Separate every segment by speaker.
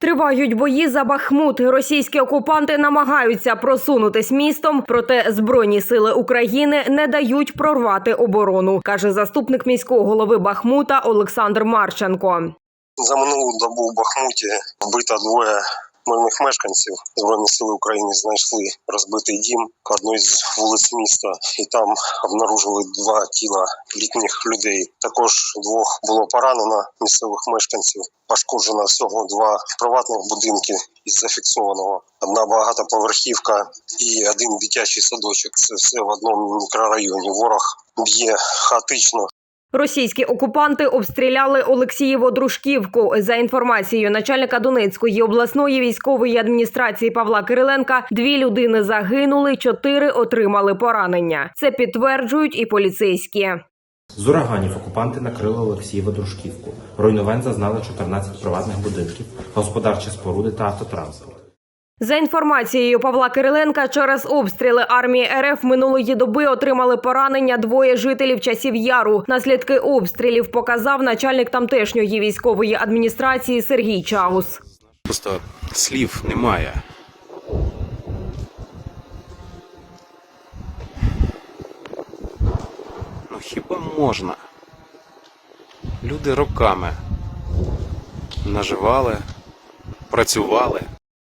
Speaker 1: Тривають бої за Бахмут. Російські окупанти намагаються просунутись містом, проте збройні сили України не дають прорвати оборону, каже заступник міського голови Бахмута Олександр Марченко.
Speaker 2: За минулу добу в Бахмуті вбито двоє мирних мешканців. Збройні сили України знайшли розбитий дім одної з вулиць міста, і там обнаружили два тіла літніх людей. Також двох було поранено місцевих мешканців. Пошкоджено всього два приватних будинки із зафіксованого. Одна багатоповерхівка і один дитячий садочок. Це все в одному мікрорайоні. Ворог б'є хаотично,
Speaker 1: Російські окупанти обстріляли Олексієво-Дружківку. За інформацією начальника Донецької обласної військової адміністрації Павла Кириленка, дві людини загинули, чотири отримали поранення. Це підтверджують і поліцейські.
Speaker 3: З ураганів окупанти накрили Олексієву дружківку. Руйнувань зазнали 14 приватних будинків, господарчі споруди та автотранспорт.
Speaker 1: За інформацією Павла Кириленка, через обстріли армії РФ минулої доби отримали поранення двоє жителів часів яру. Наслідки обстрілів показав начальник тамтешньої військової адміністрації Сергій Чаус.
Speaker 4: Просто слів немає. Ну хіба можна? Люди роками наживали, працювали.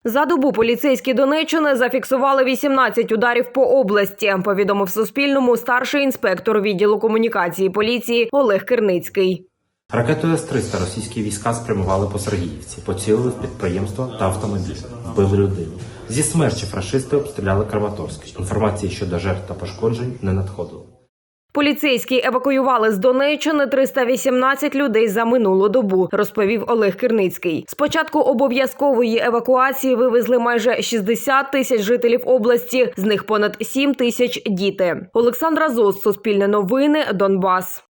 Speaker 1: За добу поліцейські Донеччини зафіксували 18 ударів по області. Повідомив Суспільному старший інспектор відділу комунікації поліції Олег Кирницький.
Speaker 3: Ракетою С-300 російські війська спрямували по Сергіївці, поцілили в підприємство та автомобіль, вбили людину. Зі смерчі фашисти обстріляли Краматорськ. Інформації щодо жертв та пошкоджень не надходило.
Speaker 1: Поліцейські евакуювали з Донеччини 318 людей за минулу добу, розповів Олег Кирницький. Спочатку обов'язкової евакуації вивезли майже 60 тисяч жителів області, з них понад 7 тисяч діти. Олександра Зос, Суспільне новини, Донбас.